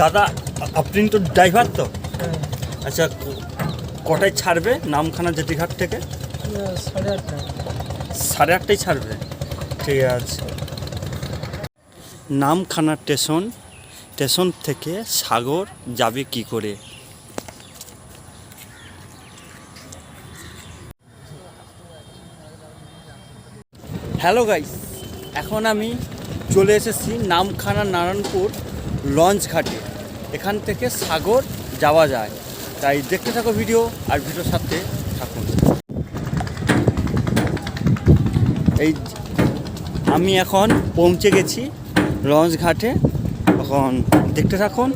দাদা আপনি তো ড্রাইভার তো? হ্যাঁ। আচ্ছা কটায় ছাড়বে নামখানা জেটিঘাট থেকে? সাড়ে আটটা সাড়ে আটটায় ছাড়বে? ঠিক আছে। নামখানা স্টেশন স্টেশন থেকে সাগর যাবে কি করে? হ্যালো গাইস এখন আমি চলে এসেছি নামখানা নারায়ণপুর লঞ্চ ঘাটে। এখান থেকে সাগর যাওয়া যায়। তাই দেখতে থাকো ভিডিও আর ভিডিওর সাথে থাকুন। এই আমি এখন পৌঁছে গেছি লঞ্চ ঘাটে। এখন দেখতে থাকুন।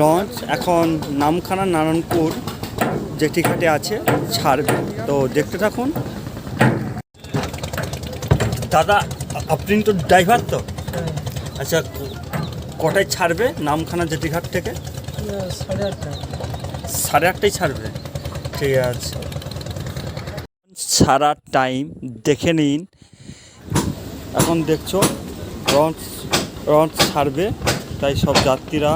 লঞ্চ এখন নামখানা নারায়ণপুর যেটি ঘাটে আছে, ছাড়বে। তো দেখতে থাকুন। দাদা আপনি তো ড্রাইভার তো? হ্যাঁ। আচ্ছা কটায় ছাড়বে নামখানা জেটি ঘাট থেকে সাড়ে আটটা সাড়ে আটটায় ছাড়বে? ঠিক আছে। সারা টাইম দেখে নিন। এখন দেখছ লঞ্চ লঞ্চ ছাড়বে তাই সব যাত্রীরা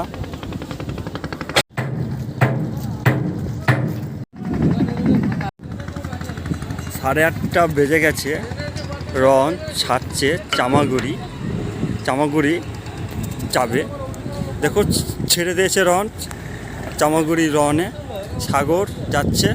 সাড়ে আটটা বেজে গেছে। লঞ্চ ছাড়ছে চামাগুড়ি চামাগুড়ি যাবে। দেখো ছেড়ে দিয়েছে রন চামাগুড়ি রনে সাগর যাচ্ছে।